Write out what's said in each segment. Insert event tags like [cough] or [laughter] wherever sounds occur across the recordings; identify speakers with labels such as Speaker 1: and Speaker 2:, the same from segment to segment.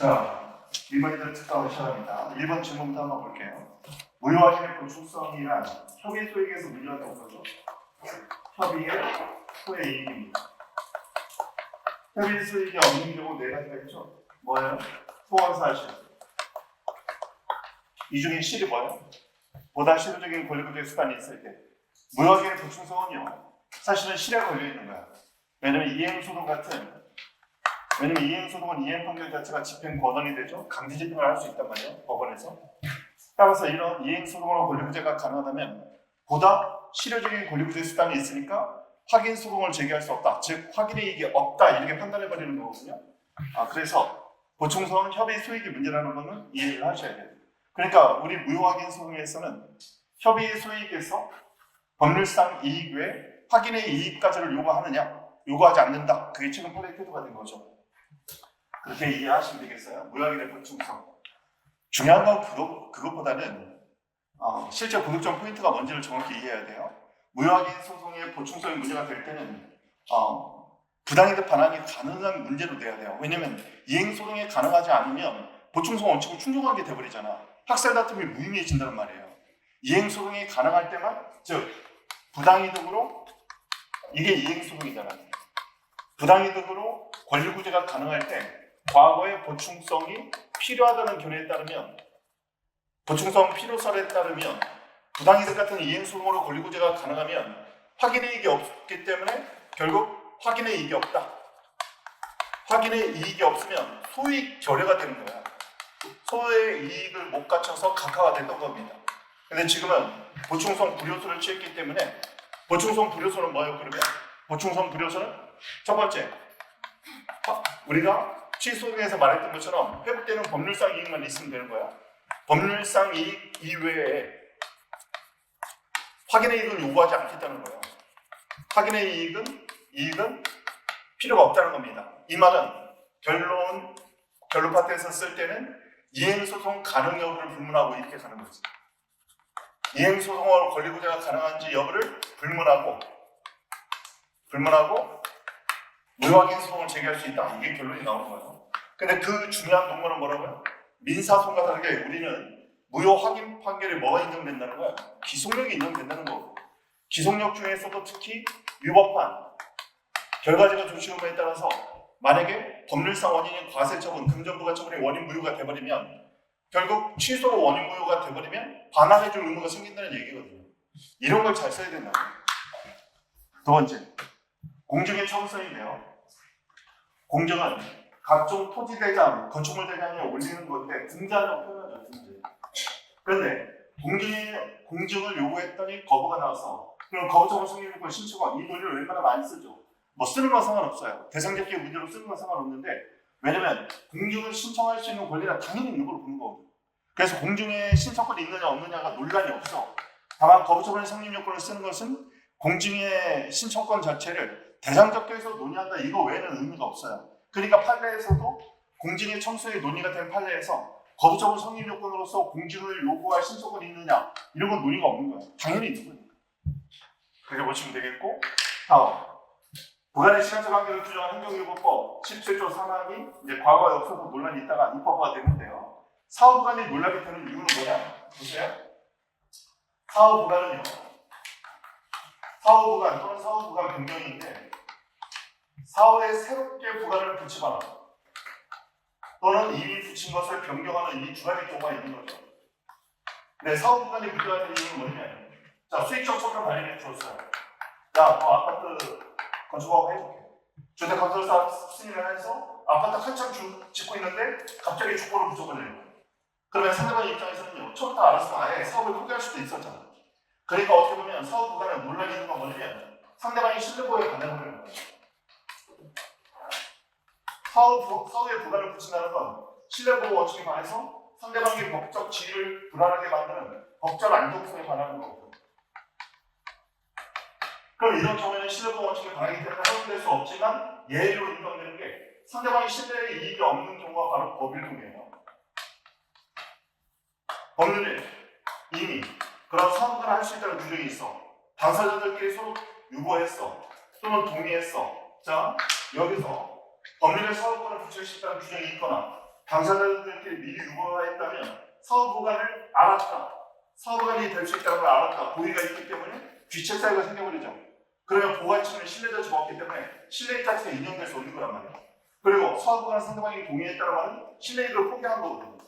Speaker 1: 자, 1번이들 특강을 시작합니다. 1번 질문부터 한번 볼게요. 무효화신의 보충성이란 협의 소액에서 된 거죠. 협의의 소의 이익입니다. 협의 수익이 없는 경우 네 가지가 있죠. 뭐예요? 소원 사실. 이 중에 실이 뭐예요? 보다 실효적인 권리구조의 수단이 있을 때 무효화신의 보충성은요. 사실은 실에 걸려 있는 거야. 왜냐면 이행소송 같은 왜냐면 이행 소송은 이행 판결 자체가 집행 권한이 되죠. 강제 집행을 할 수 있단 말이에요. 법원에서. 따라서 이런 이행 소송으로 권리구제가 가능하다면 보다 실효적인 권리구제 수단이 있으니까 확인 소송을 제기할 수 없다. 즉 확인의 이익이 없다 이렇게 판단해 버리는 거거든요. 아 그래서 보충소원 협의 수익이 문제라는 거는 이해를 하셔야 돼요. 그러니까 우리 무효확인 소송에서는 협의 수익에서 법률상 이익 외에 확인의 이익까지를 요구하느냐 요구하지 않는다. 그게 최근 판례 태도가 된 거죠. 그렇게 이해하시면 되겠어요. 무효확인의 보충성. 중요한 건 그거, 그것보다는 어, 실제 고득점 포인트가 뭔지를 정확히 이해해야 돼요. 무효확인 소송의 보충성이 문제가 될 때는 어, 부당이득 반환이 가능한 문제로 돼야 돼요. 왜냐면 이행 소송이 가능하지 않으면 보충성 원칙을 충족한 게 돼버리잖아. 학살 다툼이 무의미해진다는 말이에요. 이행 소송이 가능할 때만 즉 부당이득으로 이게 이행 소송이잖아. 부당이득으로 권리구제가 가능할 때 과거의 보충성이 필요하다는 견해에 따르면 보충성 필요설에 따르면 부당이득 같은 이행소송으로 권리구제가 가능하면 확인의 이익이 없기 때문에 결국 확인의 이익이 없다. 확인의 이익이 없으면 소익 결여가 되는 거야. 소의 이익을 못 갖춰서 각하가 됐던 겁니다. 근데 지금은 보충성 불효소를 취했기 때문에 보충성 불효소는 뭐예요? 그러면 보충성 불효소는 첫 번째 아, 우리가 취소에서 말했던 것처럼 회복되는 법률상 이익만 있으면 되는 거야. 법률상 이익 이외에 확인의 이익을 요구하지 않겠다는 거예요. 확인의 이익은 이익은 필요가 없다는 겁니다. 이 말은 결론 결론 파트에서 쓸 때는 이행 소송 가능 여부를 불문하고 이렇게 가는 거지. 이행 소송으로 권리구제가 가능한지 여부를 불문하고 불문하고 무효확인 소송을 제기할 수 있다. 이게 결론이 나오는 거예요. 근데 그 중요한 논문은 뭐라고요? 민사소송과 다르게 우리는 무효 확인 판결에 뭐가 인정된다는 거야? 기속력이 인정된다는 거. 기속력 중에서도 특히 위법한 결과적인 조치 의무에 따라서 만약에 법률상 원인인 과세 처분, 금전부가 처분이 원인 무효가 돼버리면 결국 취소로 원인 무효가 돼버리면 반환해줄 의무가 생긴다는 얘기거든요. 이런 걸 잘 써야 된다. 두 번째, 공정의 청소인데요. 공정은 각종 토지 대장, 건축물 대장에 올리는 건데 등자라고 표현하죠. 등재. 그런데 공정의 공정을 요구했더니 거부가 나와서 그럼 거부처분 승인권 신청원 이 논리를 웬만하면 안 쓰죠. 뭐 쓰는 건 상관없어요. 대상 잡기 문제로 쓰는 건 상관없는데 왜냐면 공정을 신청할 수 있는 권리가 당연히 있는 걸로 보는 거거든요. 그래서 공정의 신청권이 있느냐 없느냐가 논란이 없어. 다만 거부처분의 성립 요건을 쓰는 것은 공정의 신청권 자체를 대상적교에서 논의한다 이거 외에는 의미가 없어요. 그러니까 판례에서도 공증의 청소의 논의가 된 판례에서 거부처분 성립 요건으로서 공증을 요구할 신청권이 있느냐 이런 건 논의가 없는 거예요. 당연히 있는 거니까. 그렇게 보시면 되겠고 다음 부간의 시간적 관계를 규정한 행정요구법 17조 3항이 이제 과거에 없어서 논란이 있다가 입법화가 됐는데요. 사후 부간이 논란이 되는 이유는 뭐냐? 보세요. 사후 부간은요. 사후 부간 또는 사후 부간 변경인데 사후에 새롭게 부간을 붙이거나 또는 이미 붙인 것을 변경하는 이 두 가지 경우가 있는 거죠. 네, 사후 부간이 문제가 되는 이유는 뭐냐면 자 수익적 처분을 발행해 주었어요. 야, 너 아파트 건축하고 해줄게. 주택 건설사 승인을 해서 아파트 한참 주, 짓고 있는데 갑자기 주거를 붙여버리는 거예요. 그러면 상대방 입장에서는요, 처음부터 알았으면 아예 사업을 포기할 수도 있었잖아. 그러니까 어떻게 보면 사업 논란이 있는 건 뭐냐면 상대방이 신뢰보호에 반대하는 거예요. 사업에 부담을 붙인다는 건 신뢰보호 원칙에 반해서 상대방의 법적 지위를 불안하게 만드는 법적 안정성에 반하는 거고. 그럼 이런 경우에는 신뢰보호 원칙에 반하기 때문에 허용될 수 없지만 예외로 인정되는 게 상대방이 신뢰에 이익이 없는 경우가 바로 법일동이에요. 법률에 이미 그런 사업을 할 수 있다는 규정이 있어. 당사자들끼리 서로 유보했어. 또는 동의했어. 자, 여기서 사업권을 붙일 수 있다는 규정이 있거나 당사자들끼리 미리 유보했다면 사업 보관을 알았다. 사업 보관이 될 수 있다는 걸 알았다. 고의가 있기 때문에 귀책 사유가 생겨버리죠. 그러면 신뢰될 수가 없기 때문에 신뢰 자체가 인정될 수 없는 거란 말이에요. 그리고 사업 보관 상대방이 동의했다는 말은 신뢰를 포기한 거거든요.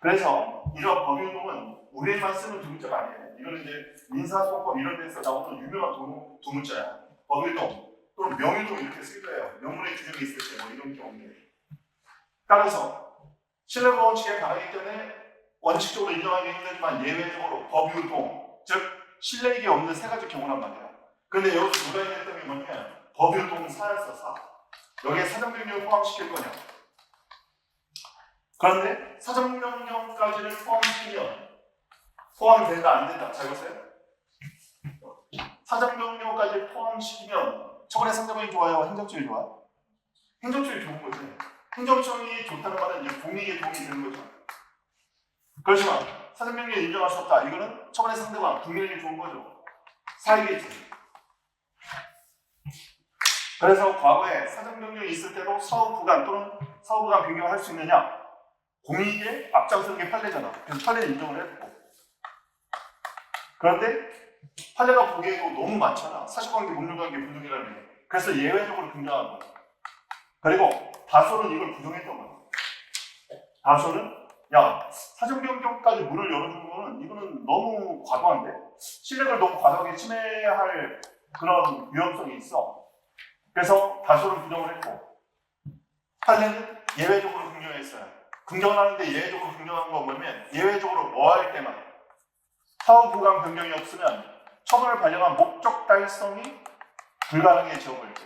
Speaker 1: 그래서 이런 법유동은 우리만 쓰는 두 문자가 아니에요. 이거는 이제 민사소법 이런 데서 나오는 유명한 두, 두 문자야. 법유동 또는 명유동 이렇게 쓸 거예요. 명문의 규정이 있을 때 뭐 이런 경우인데. 따라서 신뢰보험칙에 반하기 때문에 원칙적으로 인정하기 힘들지만 예외적으로 법유동, 즉 신뢰익이 없는 세 가지 경우란 말이에요. 근데 여기서 누가 얘기했던 게 뭐냐면 법유동 사였어 사. 여기에 사정명령 포함시킬 거냐. 그런데 사정명령까지를 포함시키면 포함이 된다 안 된다. 잘 보세요. 사정명령까지 포함시키면 처벌의 상대방이 좋아요, 행정처이 좋아요? 행정처이 좋은 거지. 행정처이 좋다는 말은 이제 공익에 도움이 되는 거죠. 그렇지만 사정명령 인정할 수 없다. 이거는 처벌의 상대방, 국민에게 좋은 거죠. 사익이지. 그래서 과거에 사정명령이 있을 때도 사업 구간 또는 사업 구간 변경을 할 수 있느냐? 공익에 앞장서는 게 판례잖아. 그래서 판례 인정을 했고. 그런데 판례가 보기에도 너무 많잖아. 사실관계, 법률관계, 부정이라는 게. 그래서 예외적으로 거야. 그리고 다소는 이걸 부정했던 거야. 다소는 야 사정변경까지 문을 열어준 거는 이거는 너무 과도한데 신뢰를 너무 과도하게 침해할 그런 위험성이 있어. 그래서 다소는 부정을 했고 판례는 예외적으로 긍정했어요. 긍정하는데 예외적으로 긍정한 건 뭐냐면 예외적으로 뭐 할 때만 사후 구간 변경이 없으면 처분을 발령한 목적 달성이 불가능해 때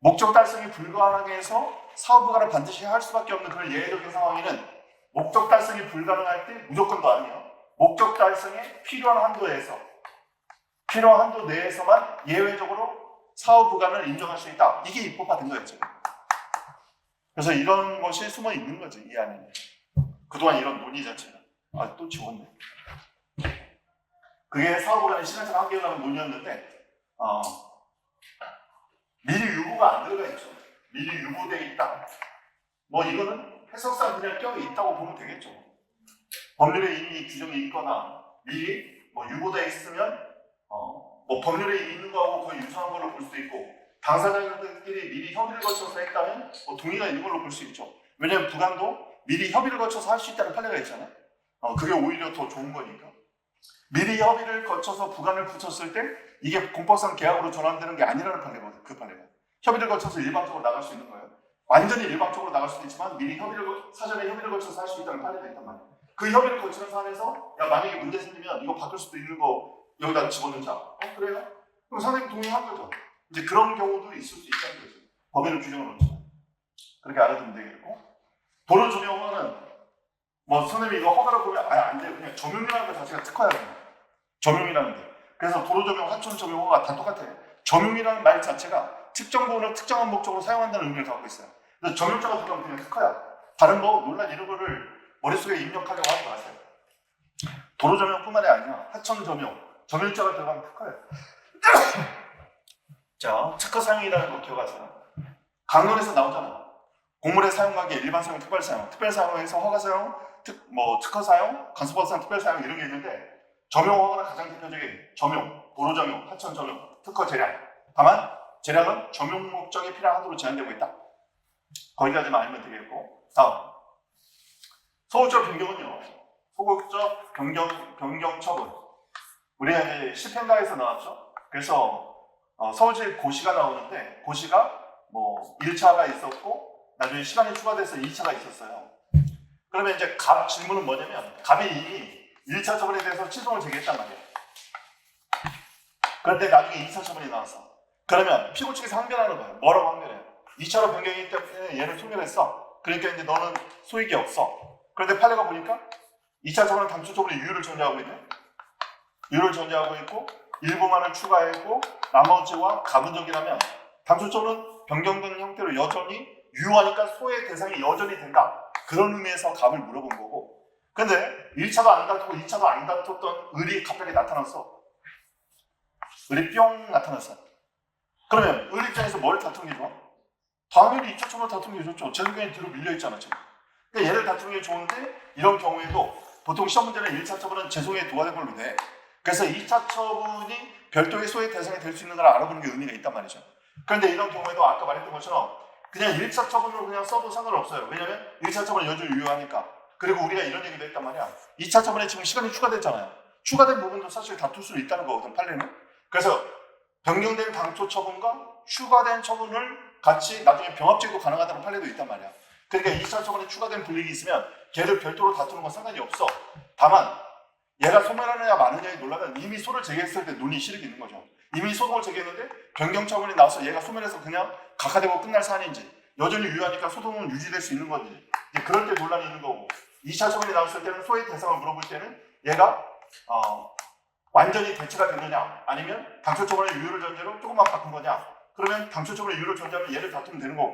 Speaker 1: 목적 달성이 불가능해서 구간을 반드시 할 수밖에 없는 그런 예외적인 상황에는 목적 달성이 불가능할 때 무조건도 아니에요. 목적 달성에 필요한 한도에서 필요한 한도 내에서만 예외적으로 사후 구간을 인정할 수 있다. 이게 입법화된 거였죠. 그래서 이런 것이 숨어 있는 거죠 이 안에. 그동안 이런 논의 자체가 아 또 지웠네. 그게 사후보관의 신뢰성 한계라는 논의였는데 어, 미리 유보가 안 들어가 있죠. 미리 유보돼 있다. 뭐 이거는 해석상 그냥 껴 있다고 보면 되겠죠. 법률에 이미 규정이 있거나 미리 뭐 유보돼 있으면 어, 뭐 법률에 있는 거하고 거의 유사한 걸로 볼 수도 있고 당사자들끼리 미리 협의를 거쳐서 했다면 뭐 동의가 있는 걸로 볼 수 있죠. 왜냐하면 부강도 미리 협의를 거쳐서 할 수 있다는 판례가 있잖아요. 어, 그게 오히려 더 좋은 거니까. 미리 협의를 거쳐서 부관을 붙였을 때 이게 공법상 계약으로 전환되는 게 아니라는 판례거든요. 그 판례가. 협의를 거쳐서 일방적으로 나갈 수 있는 거예요. 완전히 일방적으로 나갈 수도 있지만 미리 협의를 거- 사전에 협의를 거쳐서 할 수 있다는 판례가 있단 말이에요. 그 협의를 거치는 사안에서 야 만약에 문제 생기면 이거 바꿀 수도 있는 거 여기다 집어넣자. 어 그래요? 그럼 선생님 동의한 거죠. 이제 그런 경우도 있을 수 있다는 거죠. 법에는 규정을 놓죠. 그렇게 알아두면 되겠고 도로 조명은 뭐 선생님이 이거 허가를 보면 아예 안 돼요. 그냥 조명이라는 것 자체가 특화야 조명이라는 게. 그래서 도로 조명, 하천 조명 허가 다 똑같아요. 조명이라는 말 자체가 특정 부분을 특정한 목적으로 사용한다는 의미를 갖고 있어요. 그래서 조명자가 들어가면 그냥 특화야. 다른 거 논란 이런 거를 머릿속에 입력하려고 하지 마세요. 도로 조명뿐만이 아니라 하천 조명, 조명자가 들어가면 특화예요. [coughs] 자, 특허 사용이라는 거 기억하세요. 강론에서 나오잖아. 공물의 사용관계, 일반 사용, 특별 사용, 특별 사용에서 허가 사용, 특, 뭐 특허 사용, 간소법상 특별 사용 이런 게 있는데 점용 허가가 가장 대표적인 점용, 도로 점용, 하천 점용, 특허 재량. 다만 재량은 점용 목적에 필요한 한도로 제한되고 있다. 거기까지만 알면 되겠고. 다음. 소극적 변경은요. 소극적 변경 변경 처분. 우리가 이제 실행가에서 나왔죠. 그래서 어, 서울시 고시가 나오는데 고시가 뭐 1차가 있었고 나중에 시간이 추가돼서 2차가 있었어요. 그러면 이제 갑 질문은 뭐냐면 갑이 1차 처분에 대해서 취소를 제기했단 말이에요. 그런데 나중에 2차 처분이 나왔어. 그러면 피고 측에서 항변하는 거예요. 뭐라고 항변해요? 2차로 변경했기 때문에 얘를 소멸했어. 그러니까 이제 너는 소익이 없어. 그런데 판례가 보니까 2차 처분은 당초 처분의 유효를 전제하고 있네. 유효를 전제하고 있고 일부만을 추가했고 나머지와 가분적이라면 당초 처분은 변경된 형태로 여전히 유효하니까 소의 대상이 여전히 된다. 그런 의미에서 값을 물어본 거고. 근데 1차도 안 다투고 2차도 안 다퉜던 을이 갑자기 나타났어. 을이 뿅 나타났어. 그러면 을 입장에서 뭘 다투는 게 좋아? 당연히 2차 처분을 다투는 게 좋죠. 재소견이 뒤로 밀려 있잖아 지금. 그러니까 얘를 다투는 게 좋은데 이런 경우에도 보통 시험 문제는 1차 처분은 재소견이 도와된 걸로 돼. 그래서 2차 처분이 별도의 소의 대상이 될 수 있는 걸 알아보는 게 의미가 있단 말이죠. 그런데 이런 경우에도 아까 말했던 것처럼 그냥 1차 처분으로 그냥 써도 상관없어요. 왜냐면 1차 처분은 여전히 유효하니까. 그리고 우리가 이런 얘기도 했단 말이야. 2차 처분에 지금 시간이 추가됐잖아요. 추가된 부분도 사실 다툴 수 있다는 거거든, 판례는. 그래서 변경된 당초 처분과 추가된 처분을 같이 나중에 병합제도 가능하다는 판례도 있단 말이야. 그러니까 2차 처분에 추가된 불이익이 있으면 걔를 별도로 다투는 건 상관이 없어. 다만 얘가 소멸하느냐 마느냐에 놀라면 이미 소를 제기했을 때 논의 실익이 있는 거죠. 이미 소송을 제기했는데 변경 처분이 나와서 얘가 소멸해서 그냥 각하되고 끝날 사안인지 여전히 유효하니까 소송은 유지될 수 있는 이제 그럴 때 논란이 있는 거고 2차 처분이 나왔을 때는 소의 대상을 물어볼 때는 얘가 어, 완전히 대체가 됐느냐 아니면 당초 처분의 유효를 전제로 조금만 바꾼 거냐 그러면 당초 처분의 유효를 전제로 얘를 다투면 되는 거고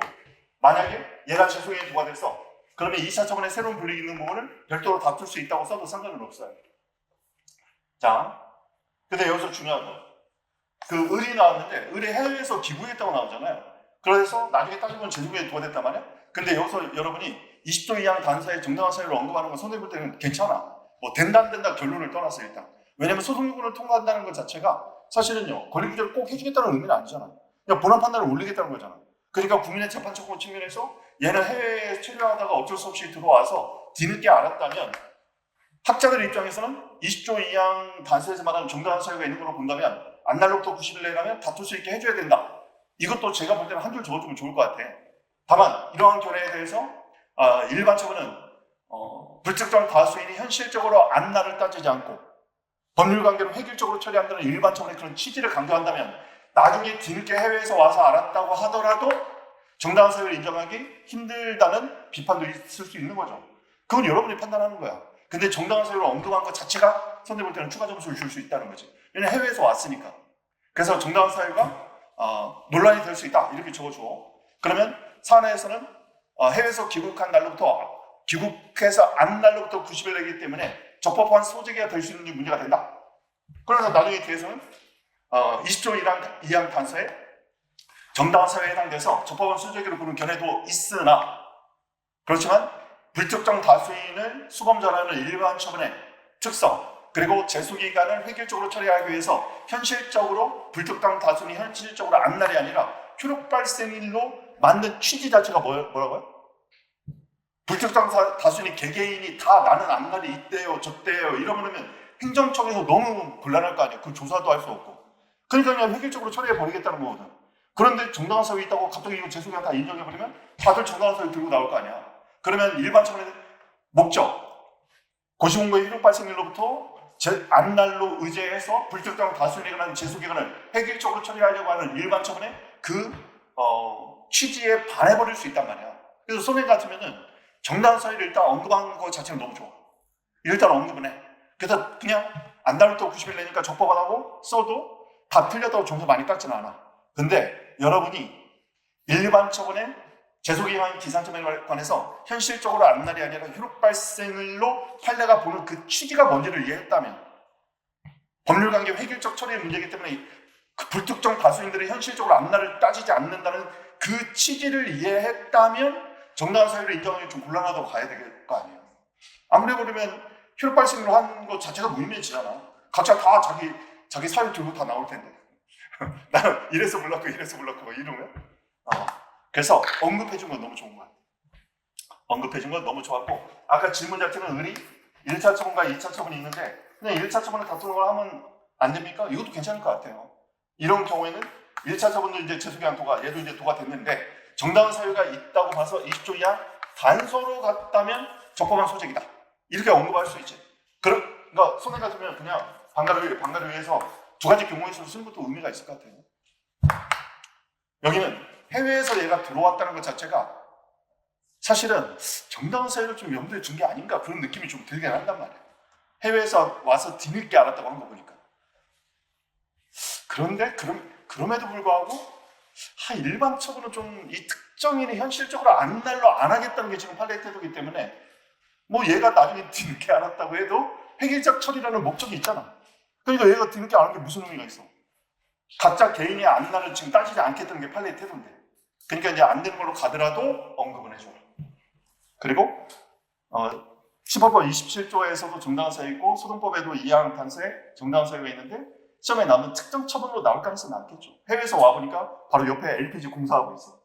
Speaker 1: 만약에 얘가 재소에 부과돼서 그러면 2차 처분에 새로운 불이익 있는 부분을 별도로 다툴 수 있다고 써도 상관은 없어요. 자, 근데 여기서 중요한 거. 그 을이 나왔는데 을이 해외에서 기부했다고 나오잖아요. 그래서 나중에 따지면 제주에 부과됐단 말이야. 근데 여기서 여러분이 20조 이하 단사의 정당한 사유를 언급하는 건 선생님 볼 때는 괜찮아. 뭐 된다 안 된다 결론을 떠났어 일단. 왜냐면 소송 요구를 통과한다는 것 자체가 사실은요 권리구제를 꼭 해주겠다는 의미는 아니잖아. 그냥 본안 판단을 올리겠다는 거잖아. 그러니까 국민의 재판 청구 측면에서 얘는 해외에 체류하다가 어쩔 수 없이 들어와서 뒤늦게 알았다면 학자들 입장에서는 20조 이양 단서에서 말하는 정당한 사유가 있는 걸로 본다면 안날로부터 90일 내라면 다툴 수 있게 해줘야 된다. 이것도 제가 볼 때는 한 줄 적어주면 좋을 것 같아. 다만 이러한 견해에 대해서 어, 일반 처분은 어, 불특정 다수인이 현실적으로 안날을 따지지 않고 법률 관계로 획일적으로 처리한다는 일반 처분의 그런 취지를 강조한다면 나중에 뒤늦게 해외에서 와서 알았다고 하더라도 정당한 사유를 인정하기 힘들다는 비판도 있을 수 있는 거죠. 그건 여러분이 판단하는 거야. 근데 정당한 사유를 언급한 것 자체가 선생님 볼 때는 추가 점수를 줄 수 있다는 거지. 왜냐면 해외에서 왔으니까. 그래서 정당한 사유가 어, 논란이 될 수 있다. 이렇게 적어줘. 그러면 사안에서는 어, 해외에서 귀국한 날로부터 귀국해서 안 날로부터 90일 내기 때문에 적법한 소재기가 될 수 있는 문제가 된다. 그래서 나중에 뒤에서는 어, 20조 이상, 이항 단서에 정당한 사유에 해당돼서 적법한 소재기로 보는 견해도 있으나 그렇지만 불특정 다수인을 수범자라는 일반 처분의 특성 그리고 재수 기간을 획일적으로 처리하기 위해서 현실적으로 불특정 다수인이 현실적으로 안날이 아니라 효력 발생일로 만든 취지 자체가 뭐, 뭐라고요? 불특정 사- 다수인이 개개인이 다 나는 안날이 있대요 저때요 이러면 행정청에서 너무 곤란할 거 아니에요. 그 조사도 할 수 없고. 그러니까 그냥 획일적으로 처리해 버리겠다는 거거든. 그런데 정당한 사유 있다고 갑자기 이거 재수기간 다 인정해 버리면 다들 정당한 사유 들고 나올 거 아니야. 그러면 일반 처분의 목적. 고시공고의 효력 발생일로부터 제 안날로 의제해서 불특정 다수인에 관한 재수기간을 획일적으로 처리하려고 하는 일반 처분의 그 어, 취지에 반해버릴 수 있단 말이야. 그래서 소매 같으면은 정당한 사유를 일단 언급한 거 자체는 너무 좋아. 일단 언급은 해. 그래서 그냥 안날부터 90일 내니까 적법안 하고 써도 다 틀렸다고 점수 많이 깎지는 않아. 근데 여러분이 일반 처분의 재소기한 기산점에 관해서 현실적으로 안날이 아니라 효력 발생을로 판례가 보는 그 취지가 뭔지를 이해했다면 법률 관계 획일적 처리의 문제이기 때문에 그 불특정 다수인들이 현실적으로 안날을 따지지 않는다는 그 취지를 이해했다면 정당한 사유를 인정하기 좀 곤란하다고 가야 될 거 아니에요. 아무리 그러면 효력 발생으로 한 것 자체가 무의미해지잖아. 각자 다 자기 자기 사유 들고 다 나올 텐데. [laughs] 나는 이래서 몰랐고 이래서 몰랐고 막 이러면. 어. 그래서 언급해 준 건 너무 좋은 거야. 언급해 준 건 너무 좋았고 아까 질문 자체는 을이 1차 처분과 2차 처분이 있는데 그냥 1차 처분을 다투는 걸 하면 안 됩니까? 이것도 괜찮을 것 같아요. 이런 경우에는 1차 처분도 이제 재수기한 도가 얘도 이제 도가 됐는데 정당한 사유가 있다고 봐서 20조 이하 단서로 갔다면 적법한 소재이다. 이렇게 언급할 수 있지. 그러, 그러니까 손해 같으면 그냥 방가를 방가를 위해서 두 가지 경우에서 쓰는 것도 의미가 있을 것 같아요. 여기는 해외에서 얘가 들어왔다는 것 자체가 사실은 정당한 사유를 좀 염두에 둔 게 아닌가 그런 느낌이 좀 들긴 한단 말이에요. 해외에서 와서 뒤늦게 알았다고 한거 보니까. 그런데 그럼, 그럼에도 불구하고 하, 일반 처분은 좀이 특정인이 현실적으로 안 날로 안 하겠다는 게 지금 판례 태도이기 때문에 뭐 얘가 나중에 뒤늦게 알았다고 해도 획일적 처리라는 목적이 있잖아. 그러니까 얘가 뒤늦게 아는 게 무슨 의미가 있어? 각자 개인의 안날을 지금 따지지 않겠다는 게 판례의 태도인데. 그러니까 이제 안 되는 걸로 가더라도 언급을 해줘. 그리고 어, 시법법 27조에서도 정당한 사유 있고 소동법에도 이항 탄소에 정당한 사유가 있는데 시험에 나오면 특정 처분으로 나올 가능성이 많겠죠. 해외에서 와 보니까 바로 옆에 LPG 공사하고 있어.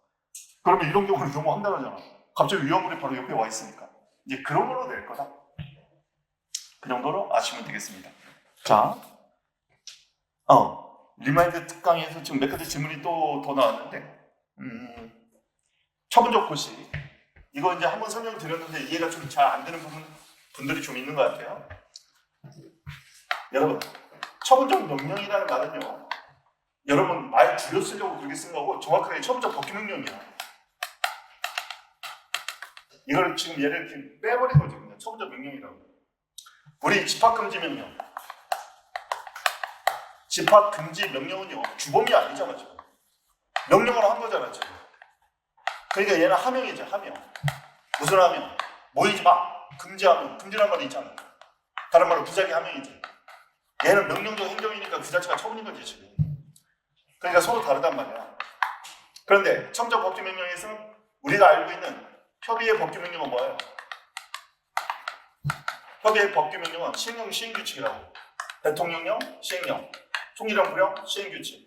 Speaker 1: 그러면 이런 경우는 너무 황당하잖아. 갑자기 위험물이 바로 옆에 와 있으니까 이제 그런 걸로 낼 거다. 그 정도로 아시면 되겠습니다. 자, 어 리마인드 특강에서 지금 몇 가지 질문이 또 더 나왔는데, 음, 처분적 고시 이거 이제 한번 설명 드렸는데 이해가 좀 잘 안 되는 부분 분들이 좀 있는 것 같아요. 여러분, 처분적 명령이라는 말은요, 여러분 말 줄여 쓰려고 그렇게 쓴 거고 정확하게 처분적 법규 명령이야. 이걸 지금 얘를 이렇게 빼버린 거죠, 그냥 처분적 명령이라고. 우리 집합금지 명령. 집합금지 명령은요, 주범이 아니잖아, 지금. 명령을 한 거잖아, 지금. 그러니까 얘는 하명이죠, 하명. 무슨 하명? 모이지 마. 금지하명. 금지란 말이 있잖아. 다른 말로 부작위 하명이지. 얘는 명령적 행정이니까 그 자체가 처분인 거지, 지금. 그러니까 서로 다르단 말이야. 그런데 청적 법규 명령에서는 우리가 알고 있는 협의의 법규 명령은 뭐예요? 협의의 법규 명령은 시행령 시행규칙이라고. 대통령령 시행령, 통일령 부령 시행규칙.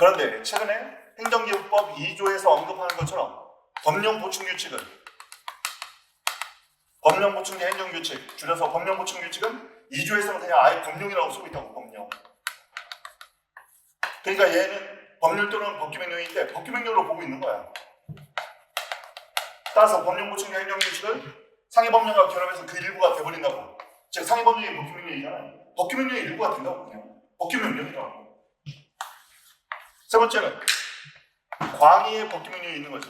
Speaker 1: 그런데 최근에 행정기후법 2조에서 언급하는 것처럼 법령 보충 규칙은 법령 보충 행정 규칙 줄여서 법령 보충 규칙은 2조에서는 그냥 아예 법령이라고 쓰고 있다고 법령. 그러니까 얘는 법률 또는 법규명령인데 법규명령으로 보고 있는 거야. 따라서 법령 보충 행정 규칙은 상해법령과 결합해서 그 일부가 돼버린다고. 즉 상해법령이 법규명령이잖아요. 법규명령의 일부가 된다고 그냥. 법규명령이라고. 세 번째는 광의의 법규명령이 있는 거죠.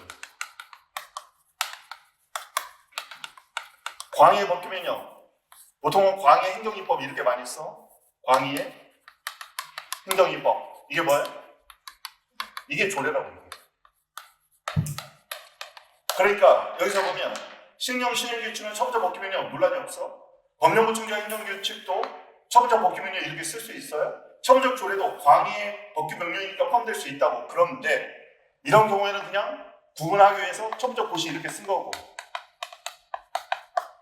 Speaker 1: 광의의 법규명령. 보통은 광의 행정입법 이렇게 많이 써. 광의의 행정입법. 이게 뭐예요? 이게 조례라고 해요. 그러니까 여기서 보면 신령 신일규칙은 처분자 법규명령 논란이 없어. 법령보충자 행정규칙도 처분자 법규명령 이렇게 쓸 수 있어요. 처분적 조례도 광의의 법규 명령이니까 포함될 수 있다고. 그런데 이런 경우에는 그냥 구분하기 위해서 처분적 고시 이렇게 쓴 거고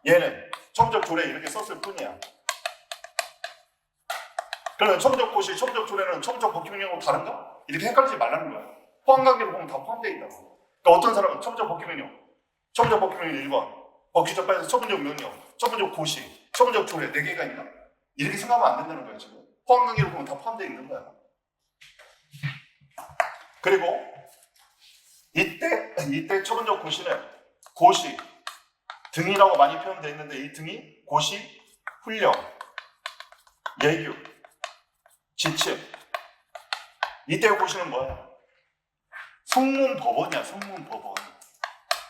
Speaker 1: 얘는 처분적 조례 이렇게 썼을 뿐이야. 그러면 처분적 고시, 처분적 조례는 처분적 법규 명령하고 다른가? 이렇게 헷갈리지 말라는 거야. 포함 관계를 보면 다 포함되어 있다고. 그러니까 어떤 사람은 처분적 법규 명령, 처분적 법규 명령 1번, 법규적반에서 처분적 명령, 처분적 고시, 처분적 조례 4개가 있나? 이렇게 생각하면 안 된다는 거야 지금. 포함관계를 보면 다 포함되어 있는 거야. 그리고 이때 이때 처분적 고시는 고시 등이라고 많이 표현되어 있는데 이 등이 고시, 훈령, 예규, 지침 이때 고시는 뭐야? 성문 법원이야 성문 법원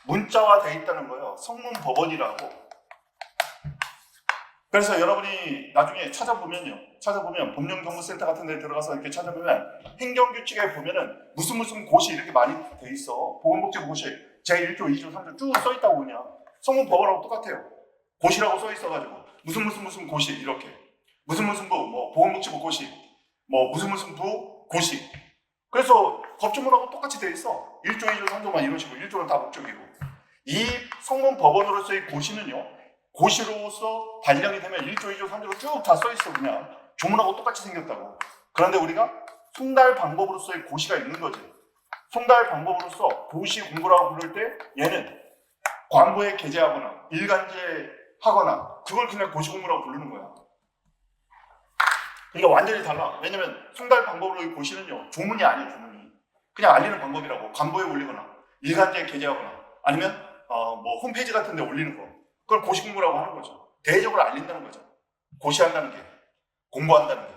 Speaker 1: 문자화 돼 있다는 거예요 성문 법원이라고 그래서 여러분이 나중에 찾아보면요. 찾아보면 법령정보센터 같은 데 들어가서 이렇게 찾아보면 행정규칙에 보면은 무슨 무슨 고시 이렇게 많이 돼 있어. 보건복지부 고시 제1조, 2조, 3조 쭉 써 있다고 그냥. 성문 법원하고 똑같아요. 고시라고 써 있어가지고 무슨 무슨 무슨 고시 이렇게. 무슨 무슨 부 뭐 보건복지부 고시 뭐 무슨 무슨 부 고시 그래서 법조문하고 똑같이 돼 있어. 1조, 2조, 3조만 이런 식으로. 1조는 다 목적이고. 이 성문 법원으로서의 고시는요 고시로서 발령이 되면 1조, 2조, 3조로 쭉 다 써 있어 그냥. 조문하고 똑같이 생겼다고. 그런데 우리가 송달 방법으로서의 고시가 있는 거지. 송달 방법으로서 고시 공부라고 부를 때 얘는 광고에 게재하거나 일간제하거나 그걸 그냥 고시 공부라고 부르는 거야. 그러니까 완전히 달라. 왜냐면 송달 방법으로의 고시는요 조문이 아니에요 조문이. 그냥 알리는 방법이라고. 광고에 올리거나 일간지에 게재하거나 아니면 어, 뭐 홈페이지 같은 데 올리는 거 그걸 고시 공부라고 하는 거죠. 대외적으로 알린다는 거죠. 고시한다는 게 공부한다는 게.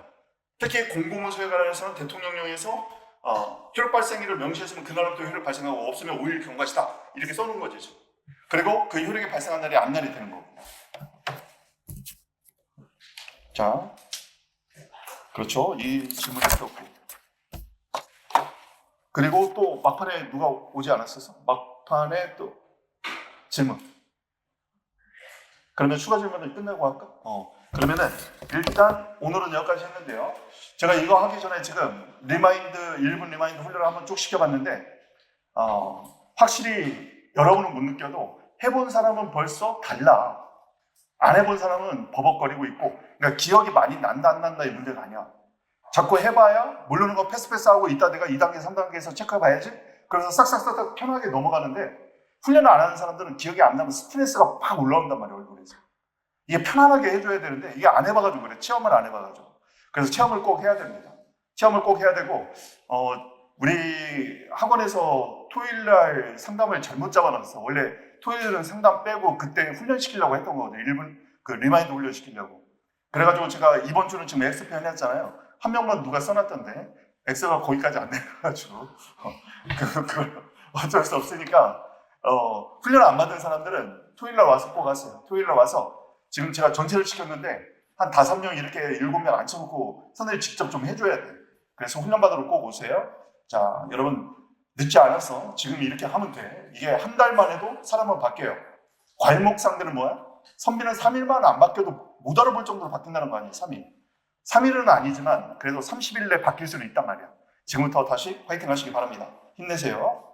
Speaker 1: 특히 공공문서에 관해서는 대통령령에서 어, 효력 발생일을 명시했으면 그날부터 효력 발생하고 없으면 5일 경과시다 이렇게 써놓은 거죠. 지금. 그리고 그 효력이 발생한 날이 앞날이 되는 거고. 자. 그렇죠. 이 질문이 있었고. 그리고 또 막판에 누가 오지 않았었어? 막판에 또 질문. 그러면 추가 질문을 끝내고 할까? 어. 그러면은 일단 오늘은 여기까지 했는데요. 제가 이거 하기 전에 지금 리마인드 1분 리마인드 훈련을 한번 쭉 시켜봤는데 어, 확실히 여러분은 못 느껴도 해본 사람은 벌써 달라. 안 해본 사람은 버벅거리고 있고 그러니까 기억이 많이 난다 안 난다 이 문제가 아니야. 자꾸 해봐야 모르는 거 패스패스하고 이따 내가 2단계 3단계에서 체크해봐야지 그래서 싹싹싹싹 편하게 넘어가는데 훈련을 안 하는 사람들은 기억이 안 나면 스트레스가 팍 올라온단 얼굴에서 이게 편안하게 해줘야 되는데 이게 안 해봐가지고 그래. 체험을 안 해봐가지고. 그래서 체험을 꼭 해야 됩니다. 체험을 꼭 해야 되고 어, 우리 학원에서 토요일 날 상담을 잘못 잡아놨어. 원래 토요일은 상담 빼고 그때 훈련시키려고 했던 거거든요 1분 그 리마인드 훈련시키려고. 그래가지고 제가 이번 주는 지금 엑스표 해놨잖아요. 한 명만 누가 써놨던데 엑스가 거기까지 안 내려가지고. 어, 그, 그 어쩔 수 없으니까 어, 훈련 안 받은 사람들은 토요일 날 와서 꼭 하세요. 토요일 날 와서 지금 제가 전체를 시켰는데 한 다섯 명 이렇게 일곱 명 앉혀놓고 선생님 직접 좀 해줘야 돼. 그래서 훈련 받으러 꼭 오세요. 자, 여러분 늦지 않았어. 지금 이렇게 하면 돼. 이게 한 달만 해도 사람은 바뀌어요. 괄목상들은 뭐야? 선비는 3일만 안 바뀌어도 못 알아볼 정도로 바뀐다는 거 아니에요, 3일. 3일은 아니지만 그래도 30일 내 바뀔 수는 있단 말이야. 지금부터 다시 화이팅 하시기 바랍니다. 힘내세요.